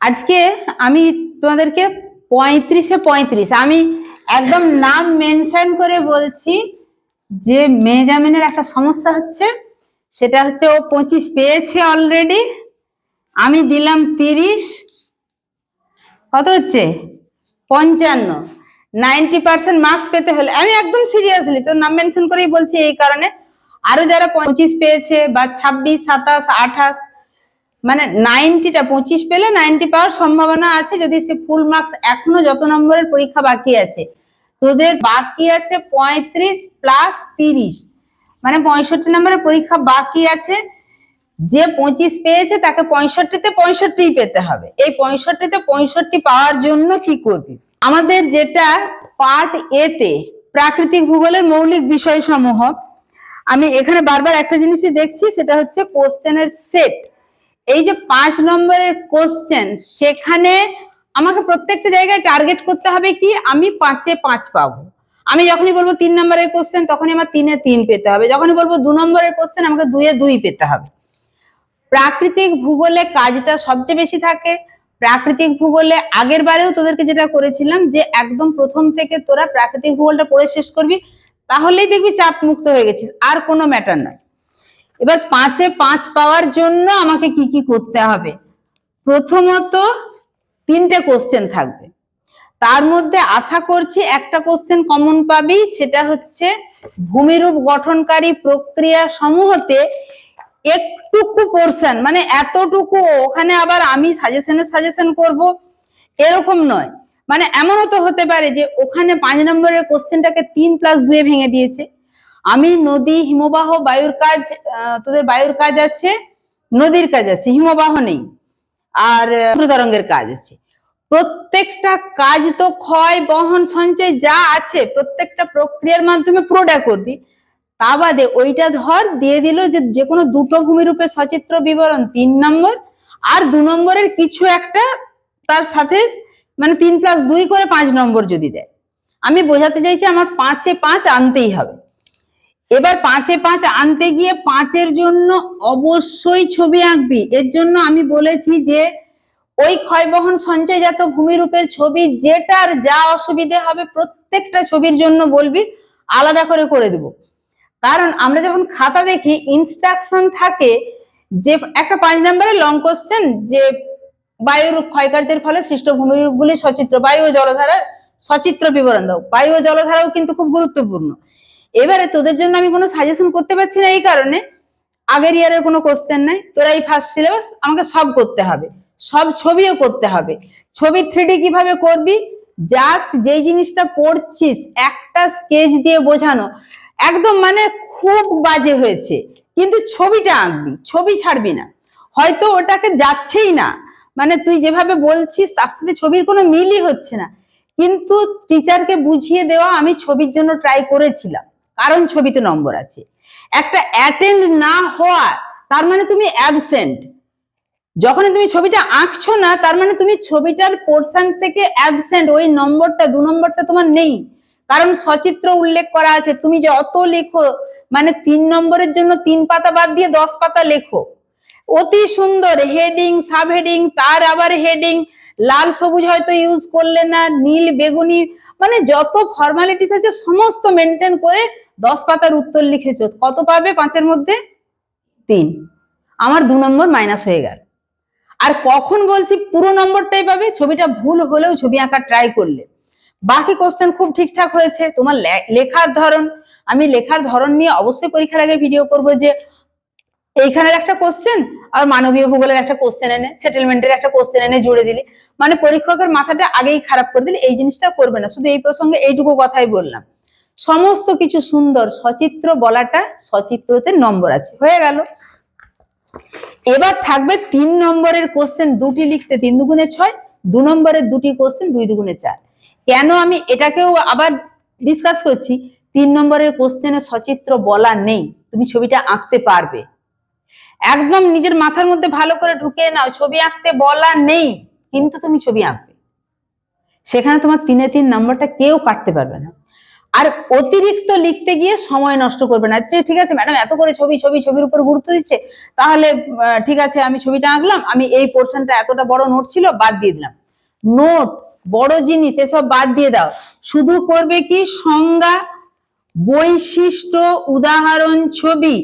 আজকে আমি তোমাদেরকে পঁয়ত্রিশে পঁয়ত্রিশ, আমি একদম নাম মেনশন করে বলছি যে মেজামিনের একটা সমস্যা হচ্ছে, সেটা হচ্ছে ও পঁচিশ পেয়েছে অলরেডি আমি দিলাম তিরিশ, কত হচ্ছে? পঞ্চান্ন নাইনটি পার্সেন্ট মার্কস পেতে হলে, আমি একদম সিরিয়াসলি তোর নাম মেনশন করেই বলছি এই কারণে, আরও যারা পঁচিশ পেয়েছে বা ছাব্বিশ, সাতাশ, আঠাশ মানে নাইনটিটা পঁচিশ পেলে নাইনটি পাওয়ার সম্ভাবনা আছে যদি সে ফুল মার্কস এখনও যত নম্বরের পরীক্ষা বাকি আছে। তোদের বাকি আছে পঁয়ত্রিশ প্লাস তিরিশ। মানে পঁয়ষট্টি নম্বরের পরীক্ষা বাকি আছে। যে পঁচিশ পেয়েছে তাকে পঁয়ষট্টিতে পঁয়ষট্টি পেতে হবে। এই পঁয়ষট্টিতে পঁয়ষট্টি পাওয়ার জন্য কি করবি? আমাদের যেটা পার্ট এতে প্রাকৃতিক ভূগোলের মৌলিক বিষয়সমূহ, আমি এখানে বারবার একটা জিনিসই দেখছি, সেটা হচ্ছে কোশ্চেনের সেট এই যে পাঁচ নম্বরের কোশ্চেন সেখানে আমাকে প্রত্যেকটা জায়গায় টার্গেট করতে হবে কি? আমি পাঁচে পাঁচ পাবো। আমি যখনই বলব তিন নম্বরের কোশ্চেন তখনই আমার তিনে তিন পেতে হবে। যখনই বলব দু নম্বরের কোশ্চেন আমাকে দুয়ে দুই পেতে হবে। প্রাকৃতিক ভূগোলে কাজটা সবচেয়ে বেশি থাকে। প্রাকৃতিক ভূগোলে আগের বারেও তোদেরকে যেটা করেছিলাম, যে একদম প্রথম থেকে তোরা প্রাকৃতিক ভূগোলটা পড়ে শেষ করবি, তাহলেই দেখবি চাপ মুক্ত হয়ে গেছিস। আর কোনো ম্যাটার নয়। এবার পাঁচে পাঁচ পাওয়ার জন্য আমাকে কি কি করতে হবে? প্রথমত তিনটে কোশ্চেন থাকবে। তার মধ্যে আশা করছি একটা কোশ্চেন কমন পাবি, সেটা হচ্ছে ভূমিরূপ গঠনকারী প্রক্রিয়া সমূহতে একটুকু পোর্শন মানে এতটুকু ওখানে আবার আমি সাজেশনের সাজেশন করব, এরকম নয়। মানে এমনও তো হতে পারে যে ওখানে পাঁচ নম্বরের কোশ্চেনটাকে তিন প্লাস দুয়ে ভেঙে দিয়েছে। আমি নদী হিমবাহ বায়ুর কাজ তোদের বায়ুর কাজ আছে? নদীর কাজ আছে, হিমবাহ নেই। আর তরঙ্গের কাজ আছে। প্রত্যেকটা কাজ তো ক্ষয়, বহন, সঞ্চয় যা আছে, প্রত্যেকটা প্রক্রিয়ার মাধ্যমে পুরোটা করবি। তা বাদে ওইটা ধর, দিয়ে দিল যে যে কোনো দুটো ভূমিরূপে সচিত্র বিবরণ তিন নম্বর, আর দু নম্বরের কিছু একটা তার সাথে মানে তিন প্লাস দুই করে পাঁচ নম্বর যদি দেয়। আমি বোঝাতে চাইছি আমার পাঁচে পাঁচ আনতেই হবে। এবার পাঁচে পাঁচ আনতে গিয়ে পাঁচের জন্য অবশ্যই ছবি আঁকবি। এর জন্য আমি বলেছি যে, ওই ক্ষয়বহন সঞ্চয়জাত ভূমিরূপের ছবি যেটার যা অসুবিধে হবে প্রত্যেকটা ছবির জন্য বলবি, আলাদা করে করে দেব। কারণ আমরা যখন খাতা দেখি ইনস্ট্রাকশন থাকে যে, একটা পাঁচ নম্বরের লং কোশ্চেন যে বায়ুর ক্ষয়কার্যের ফলে সৃষ্ট ভূমিরূপগুলি সচিত্র, বায়ু ও জলধারার সচিত্র বিবরণ দাও। বায়ু ও জলধারাও কিন্তু খুব গুরুত্বপূর্ণ। এবারে তোদের জন্য আমি কোনো সাজেশন করতে পারছি না এই কারণে। আগের ইয়ারের কোনো কোশ্চেন নাই। তোরা এই ফার্স্ট সিলেবাস আমাকে সব করতে হবে। সব ছবিও করতে হবে। ছবি থ্রিডি কীভাবে করবি? জাস্ট যেই জিনিসটা পড়ছিস, একটা স্কেচ দিয়ে বোঝানো। একদম মানে খুব বাজে হয়েছে। কিন্তু ছবিটা আঁকবি, ছবি ছাড়বি না। হয়তো ওটাকে যাচ্ছেই না। মানে তুই যেভাবে বলছিস, তার সাথে ছবির কোনো মিলই হচ্ছে না। কিন্তু টিচারকে বুঝিয়ে দেওয়া আমি ছবির জন্য ট্রাই করেছিলাম। কারণ ছবিতে নম্বর আছে। একটা অ্যাটেন্ড না হওয়া, তার মানে তুমি অ্যাবসেন্ট যখন তুমি ছবিটা আঁকছো না, তার মানে তুমি ছবিটার পোর্শন থেকে অ্যাবসেন্ট ওই নম্বরটা, দু নম্বরটা তোমার নেই। কারণ সচিত্র উল্লেখ করা আছে, তুমি যে অত লেখো মানে তিন নম্বরের জন্য তিন পাতা বাদ দিয়ে দশ পাতা লেখো। অতি সুন্দর হেডিং সাব হেডিং তার আবার হেডিং লাল সবুজ হয়তো ইউজ করলে না, নীল, বেগুনি মানে যত ফর্মালিটিস আছে, সমস্ত মেনটেন করে দশ পাতার উত্তর লিখেছো। কত পাবে পাঁচের মধ্যে? তিন। আমার দু নম্বর মাইনাস হয়ে গেল। আর কখন বলছি পুরো নম্বরটাই পাবে? ছবিটা ভুল হলেও ছবি আঁকা ট্রাই করলে। বাকি কোশ্চেন খুব ঠিকঠাক হয়েছে। তোমার লেখার ধরন। আমি লেখার ধরন নিয়ে অবশ্যই পরীক্ষার আগে ভিডিও করব যে এইখানের একটা কোশ্চেন আর মানবীয় ভূগোলের একটা কোশ্চেন এনে সেটেলমেন্টের একটা কোশ্চেন এনে জুড়ে দিলি। মানে পরীক্ষকের মাথাটা আগেই খারাপ করে দিলে, এই জিনিসটা করবে না। শুধু এই প্রসঙ্গে এইটুকু কথাই বললাম। সমস্ত কিছু সুন্দর, সচিত্র বলাটা সচিত্রতে নম্বর আছে। হয়ে গেল। এবার থাকবে তিন নম্বরের কোশ্চেন দুটি লিখতে তিন দুগুণে ছয়, দু নম্বরের দুটি কোশ্চেন দুই দুগুণে চার। কেন আমি এটাকেও আবার ডিসকাস করছি? তিন নম্বরের কোশ্চেনে সচিত্র বলা নেই। তুমি ছবিটা আঁকতে পারবে। একদম নিজের মাথার মধ্যে ভালো করে ঢুকে নাও। ছবি আঁকতে বলা নেই, কিন্তু তুমি ছবি আঁকবে। সেখানে তোমার তিনে তিন নম্বরটা কেউ কাটতে পারবে না। আর অতিরিক্ত লিখতে গিয়ে সময় নষ্ট করবে না। যে ঠিক আছে ম্যাডাম এত করে ছবি ছবি, ছবির উপর গুরুত্ব দিচ্ছে, তাহলে ঠিক আছে, আমি ছবিটা আঁকলাম, আমি এই পোর্শনটা এতটা বড় নোট ছিল, বাদ দিয়ে দিলাম। নোট বড় জিনিস, এসব বাদ দিয়ে দাও। শুধু করবে কি সংজ্ঞা, বৈশিষ্ট্য, উদাহরণ, ছবি।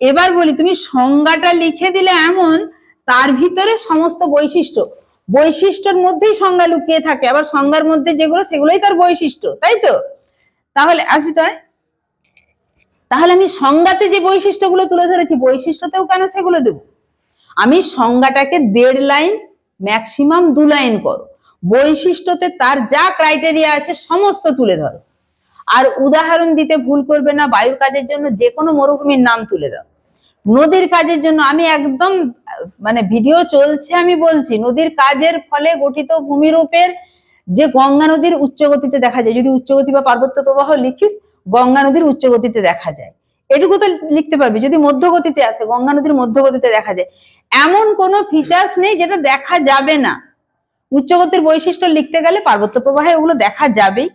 এবার বলি, তুমি সংজ্ঞাটা লিখে দিলে এমন, তার ভিতরে সমস্ত বৈশিষ্ট্য। বৈশিষ্ট্যের মধ্যেই সংজ্ঞা লুকিয়ে থাকে, আবার সংজ্ঞার মধ্যে যেগুলো, সেগুলোই তার বৈশিষ্ট্য, তাই তো? তাহলে, আসবি তো তাহলে আমি সংজ্ঞাতে যে বৈশিষ্ট্যগুলো তুলে ধরেছি, বৈশিষ্ট্যতেও কেন সেগুলো দেব? আমি সংজ্ঞাটাকে দেড় লাইন, ম্যাক্সিমাম দু লাইন করো। বৈশিষ্ট্যতে তার যা ক্রাইটেরিয়া আছে, সমস্ত তুলে ধরো। আর উদাহরণ দিতে ভুল করবে না, বায়ুর কাজের জন্য যে কোনো মরুভূমির নাম তুলে দাও। নদীর কাজের জন্য আমি একদম মানে ভিডিও চলছে আমি বলছি, নদীর কাজের ফলে গঠিত ভূমিরূপের যে গঙ্গা নদীর উচ্চগতিতে দেখা যায়, যদি উচ্চগতি বা পার্বত্য প্রবাহ লিখিস, গঙ্গা নদীর উচ্চগতিতে দেখা যায়। এটুকু তো লিখতে পারবি, যদি মধ্যগতিতে আসে, গঙ্গা নদীর মধ্যগতিতে দেখা যায়। এমন কোনো ফিচার্স নেই যেটা দেখা যাবে না। উচ্চগতির বৈশিষ্ট্য লিখতে গেলে পার্বত্য প্রবাহে ওগুলো দেখা যাবেই।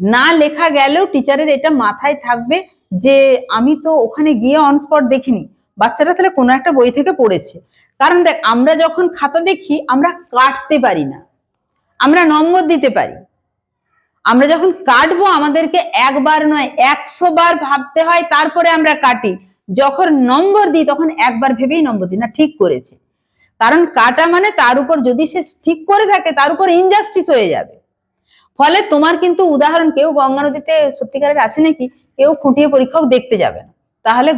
না লেখা গেলেও টিচারের এটা মাথায় থাকবে যে আমি তো ওখানে গিয়ে অন স্পট দেখিনি। বাচ্চারা তাহলে কোনো একটা বই থেকে পড়েছে। কারণ দেখ, আমরা যখন খাতা দেখি, আমরা কাটতে পারি না। আমরা নম্বর দিতে পারি। আমরা যখন কাটবো, আমাদেরকে একবার নয়, একশো বার ভাবতে হয়, তারপরে আমরা কাটি। যখন নম্বর দিই, তখন একবার ভেবেই নম্বর দিই। না, ঠিক করেছে। কারণ কাটা মানে তার উপর যদি সে ঠিক করে থাকে, তার উপর ইনজাস্টিস হয়ে যাবে। ফলে তোমার কিন্তু উদাহরণ, কেউ গঙ্গা নদীতে সত্যিকারের আছে নাকি? কেউ খুঁটিয়ে পরীক্ষক দেখতে যাবে না। তাহলে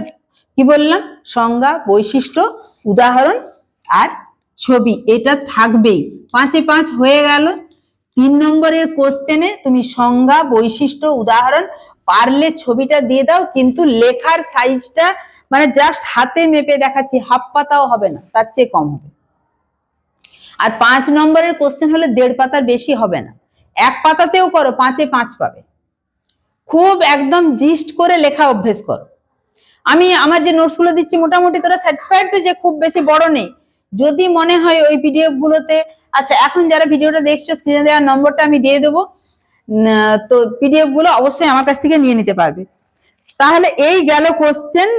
কি বললাম? সংজ্ঞা, বৈশিষ্ট্য, উদাহরণ আর ছবি। এটা থাকবেই। পাঁচে পাঁচ হয়ে গেল। তিন নম্বরের কোশ্চেনে তুমি সংজ্ঞা, বৈশিষ্ট্য, উদাহরণ পারলে ছবিটা দিয়ে দাও, কিন্তু লেখার সাইজটা মানে জাস্ট হাতে মেপে দেখাচ্ছি, হাফ পাতাও হবে না, তার চেয়ে কম হবে। আর পাঁচ নম্বরের কোশ্চেন হলে দেড় পাতার বেশি হবে না। এক পাতাতেও করো, পাঁচে পাঁচ পাবে। খুব একদম জিস্ট করে লেখা অভ্যেস করো। আমি আমার যে নোটসগুলো দিচ্ছি, মোটামুটি তোরা স্যাটিসফাইড তো যে খুব বেশি বড় নেই। যদি মনে হয় ওই পিডিএফ গুলোতে আচ্ছা এখন যারা ভিডিওটা দেখছ স্ক্রিনে দেওয়ার নম্বরটা আমি দিয়ে দেবো। তো পিডিএফগুলো অবশ্যই আমার কাছ থেকে নিয়ে নিতে পারবে। তাহলে এই গেল কোশ্চেন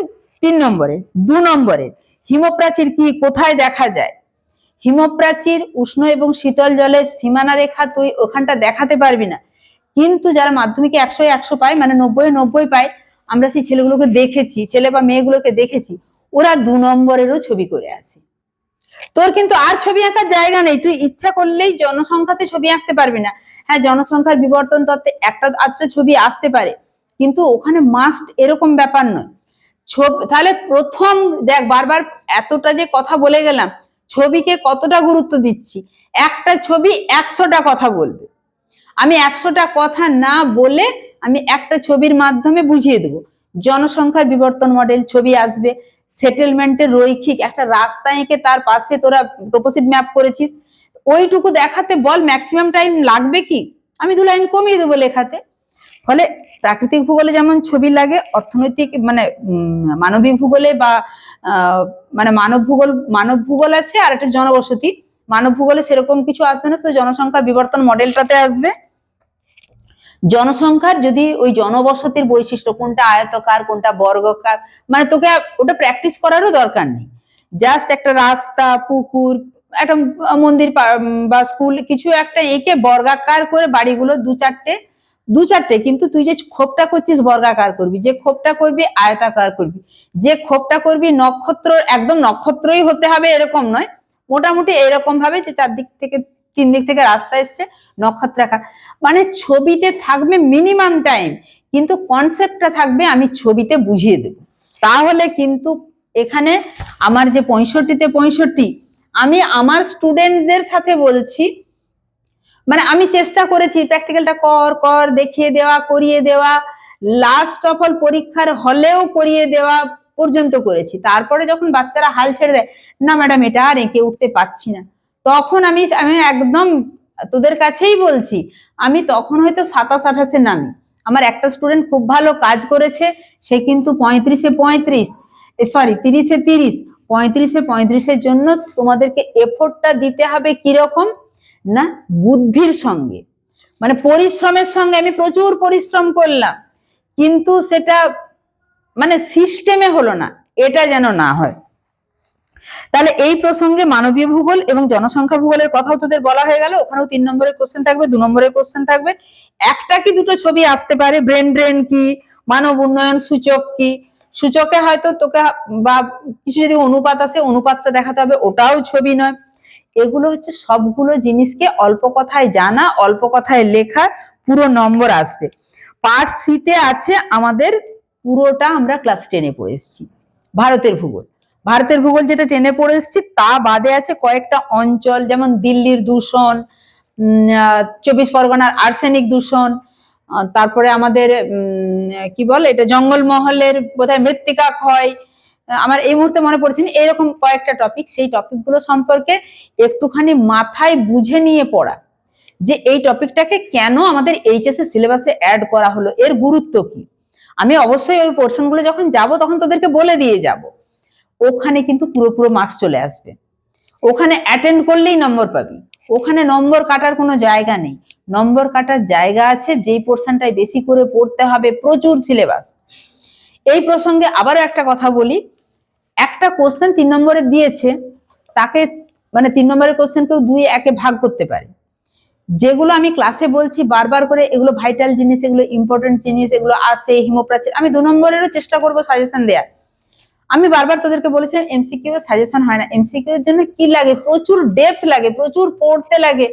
তিন নম্বরে, দু নম্বরে, হিমপ্রাচীর কি কোথায় দেখা যায়? হিমপ্রাচীর উষ্ণ এবং শীতল জলের সীমানা রেখা তুই ওখানটা দেখাতে পারবি না। কিন্তু যারা মাধ্যমিকে একশো একশো পায় মানে নব্বই নব্বই পায় আমরা সেই ছেলেগুলোকে দেখেছি, ছেলে বা মেয়েগুলোকে দেখেছি, ওরা দু নম্বরেরও ছবি করে আসে তোর কিন্তু আর ছবি আঁকার জায়গা নেই। তুই ইচ্ছা করলেই জনসংখ্যাতে ছবি আঁকতে পারবি না। হ্যাঁ জনসংখ্যার বিবর্তন তত্ত্বে একটা আধটা ছবি আসতে পারে, কিন্তু ওখানে মাস্ট এরকম ব্যাপার নয়। ছবি, তাহলে প্রথম দেখ, বারবার এতটা যে কথা বলে গেলাম, ছবিকে কতটা গুরুত্ব দিচ্ছি? একটা ছবি একশোটা কথা বলবে। আমি একশোটা কথা না বলে আমি একটা ছবির মাধ্যমে বুঝিয়ে দেবো। জনসংখ্যার বিবর্তন মডেল ছবি আসবে সেটেলমেন্টের রৈখিক একটা রাস্তা এঁকে তার পাশে তোরা প্রপোজিট ম্যাপ করেছিস। ওইটুকু দেখাতে বল ম্যাক্সিমাম টাইম লাগবে কি? আমি দু লাইন কমিয়ে দেবো লেখাতে। ফলে প্রাকৃতিক ভূগোলে যেমন ছবি লাগে, অর্থনৈতিক মানে মানবিক ভূগোলে বা মানে মানব ভূগোল মানব ভূগোল আছে আর একটা জনবসতি। মানব ভূগোলে সেরকম কিছু আসবে না, তো জনসংখ্যা বিবর্তন মডেলটাতে আসবে। জনসংখ্যার যদি ওই জনবসতির বৈশিষ্ট্য, কোনটা আয়তকার, কোনটা বর্গকার মানে তোকে ওটা প্র্যাকটিস করারও দরকার নেই। জাস্ট একটা রাস্তা, পুকুর, একটা মন্দির বা স্কুল কিছু একটা এঁকে বর্গাকার করে বাড়িগুলো দু চারটে দু চারটে, কিন্তু তুই যে খোপটা করছিস বর্গাকার করবি, যে খোপটা করবি আয়তাকার করবি, যে খোপটা করবি নক্ষত্র, একদম নক্ষত্রই হতে হবে এরকম নয়, মোটামুটি এরকম ভাবে যে চারদিক থেকে তিন দিক থেকে রাস্তা এসছে নক্ষত্রাকার মানে ছবিতে থাকবে মিনিমাম টাইম কিন্তু কনসেপ্টটা থাকবে আমি ছবিতে বুঝিয়ে দেব। তাহলে কিন্তু এখানে আমার যে পঁয়ষট্টিতে পঁয়ষট্টি, আমি আমার স্টুডেন্টদের সাথে বলছি মানে আমি চেষ্টা করেছি প্র্যাকটিক্যালটা কর কর, দেখিয়ে দেওয়া, করিয়ে দেওয়া লাস্ট অফ অল পরীক্ষার হলেও করিয়ে দেওয়া পর্যন্ত করেছি। তারপরে যখন বাচ্চারা হাল ছেড়ে দেয়, না ম্যাডাম এটা আর এঁকে উঠতে পারছি না। তখন আমি আমি একদম তোদের কাছেই বলছি, আমি তখন হয়তো সাতাশ আঠাশে নামি। আমার একটা স্টুডেন্ট খুব ভালো কাজ করেছে, সে কিন্তু পঁয়ত্রিশে পঁয়ত্রিশ সরি তিরিশে তিরিশ, পঁয়ত্রিশে পঁয়ত্রিশের জন্য তোমাদেরকে এফোর্টটা দিতে হবে কীরকম? না, বুদ্ধির সঙ্গে। মানে পরিশ্রমের সঙ্গে আমি প্রচুর পরিশ্রম করলাম, কিন্তু সেটা মানে সিস্টেমে হলো না, এটা যেন না হয়। তাহলে এই প্রসঙ্গে মানবীয় ভূগোল এবং জনসংখ্যা ভূগোলের কথাও তোদের বলা হয়ে গেল। ওখানেও তিন নম্বরের কোশ্চেন থাকবে, দু নম্বরের কোশ্চেন থাকবে। একটা কি দুটো ছবি আসতে পারে? ব্রেন ড্রেন কি? মানব উন্নয়ন সূচক কি? সূচকে হয়তো তোকে বা কিছু যদি অনুপাত আসে, অনুপাতটা দেখাতে হবে, ওটাও ছবি নয়। এগুলো হচ্ছে সবগুলো জিনিসকে অল্প কথায় জানা, অল্প কথায় লেখা, পুরো নম্বর আসবে। পার্ট সিতে আছে আমাদের, পুরোটা আমরা ক্লাস টেনে পড়ে এসেছি। ভারতের ভূগোল। ভারতের ভূগোল যেটা টেনে পড়ে এসেছি, তা বাদে আছে কয়েকটা অঞ্চল, যেমন দিল্লির দূষণ চব্বিশ পরগনার আর্সেনিক দূষণ তারপরে আমাদের কি বলে এটা, জঙ্গলমহলের বোধহয় মৃত্তিকা ক্ষয় আমার এই মুহূর্তে মনে পড়ছে না, এরকম কয়েকটা টপিক সেই টপিকগুলো সম্পর্কে একটুখানি মাথায় বুঝে নিয়ে পড়া, যে এই টপিকটাকে কেন আমাদের এইচএস এর সিলেবাসে অ্যাড করা হলো, এর গুরুত্ব কি? আমি অবশ্যই ওই পোর্শনগুলো যখন যাব, তখন তোদেরকে বলে দিয়ে যাব। ওখানে কিন্তু পুরো পুরো মার্কস চলে আসবে। ওখানে অ্যাটেন্ড করলেই নম্বর পাবি। ওখানে নম্বর কাটার কোনো জায়গা নেই। নম্বর কাটার জায়গা আছে, যেই পোর্শনটাই বেশি করে পড়তে হবে, প্রচুর সিলেবাস এই প্রসঙ্গে আবারও একটা কথা বলি। একটা কোশ্চেন তিন নম্বরে দিয়েছে, তাকে মানে তিন নম্বরের কোশ্চেন কেউ দুই একে ভাগ করতে পারে। যেগুলো আমি ক্লাসে বলছি, বারবার করে এগুলো ভাইটাল জিনিস, এগুলো ইম্পর্টেন্ট জিনিস, এগুলো আসে হিমোপ্রাচীর আমি দু নম্বরেরও চেষ্টা করব সাজেশন দেওয়ার আমি বারবার তোদেরকে বলেছিলাম এমসিকিউ এর সাজেশন হয় না। এমসিকিউ এর জন্য কি লাগে? প্রচুর ডেপথ লাগে, প্রচুর পড়তে লাগে।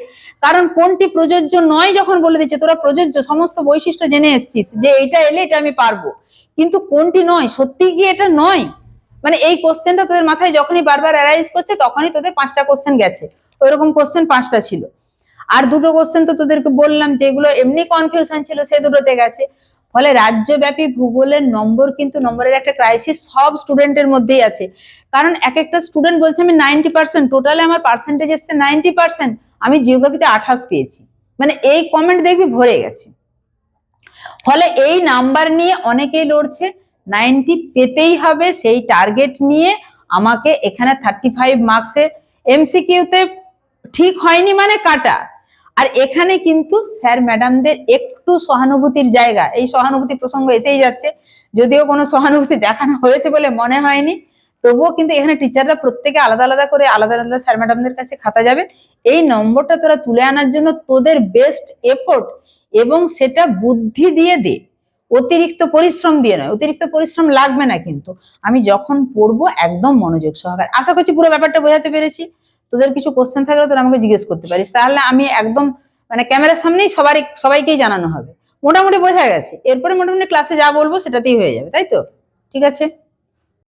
কারণ কোনটি প্রযোজ্য নয় যখন বলে দিচ্ছে, তোরা প্রযোজ্য সমস্ত বৈশিষ্ট্য জেনে এসেছিস যে এটা এলে এটা আমি পারব। কিন্তু কোনটি নয়? সত্যি কি এটা নয়? মানে এই কোশ্চেনটা তোদের মাথায় যখনই বারবার অ্যারাইজ করছে, তখনই তোদের পাঁচটা কোশ্চেন গেছে। ওইরকম কোশ্চেন পাঁচটা ছিল। আর দুটো কোশ্চেন তো তোদেরকে বললাম, যেগুলো এমনি কনফিউশন ছিল, সে দুটোতে গেছে। ফলে রাজ্যব্যাপী ভূগোলের নম্বর কিন্তু নম্বরের একটা ক্রাইসিস সব স্টুডেন্টের মধ্যেই আছে। কারণ এক একটা স্টুডেন্ট বলছে, আমি নাইনটি পার্সেন্ট টোটালে আমার পার্সেন্টেজ এসছে নাইনটি পার্সেন্ট আমি জিওগ্রাফিতে আঠাশ পেয়েছি। মানে এই কমেন্ট দেখবি ভরে গেছে। ফলে এই নাম্বার নিয়ে অনেকেই লড়ছে নাইনটি পেতেই হবে সেই টার্গেট নিয়ে আমাকে এখানে থার্টি ফাইভ মার্কসে এমসিকিউতে ঠিক হয়নি মানে কাটা। আর এখানে কিন্তু স্যার ম্যাডামদের একটু সহানুভূতির জায়গা। এই সহানুভূতি প্রসঙ্গ এসেই যাচ্ছে। যদিও কোনো সহানুভূতি দেখানো হয়েছে বলে মনে হয়নি, তবুও কিন্তু এখানে টিচাররা প্রত্যেকে আলাদা আলাদা করে আলাদা আলাদা স্যার ম্যাডামদের কাছে খাতা যাবে। এই নম্বরটা তোরা তুলে আনার জন্য তোদের বেস্ট এফোর্ট এবং সেটা বুদ্ধি দিয়ে দে। অতিরিক্ত পরিশ্রম দিয়ে নয়, অতিরিক্ত পরিশ্রম লাগবে না কিন্তু। আমি যখন পড়ব একদম মনোযোগ সহকারে। আশা করছি পুরো ব্যাপারটা বোঝাতে পেরেছি। তোদের কিছু কোশ্চেন থাকলে তোরা আমাকে জিজ্ঞেস করতে পারিস। তাহলে আমি একদম মানে ক্যামেরার সামনেই সবারই, সবাইকেই জানানো হবে। মোটামুটি বোঝা গেছে। এরপরে মোটামুটি ক্লাসে যা বলব সেটাতেই হয়ে যাবে, তাই তো? ঠিক আছে?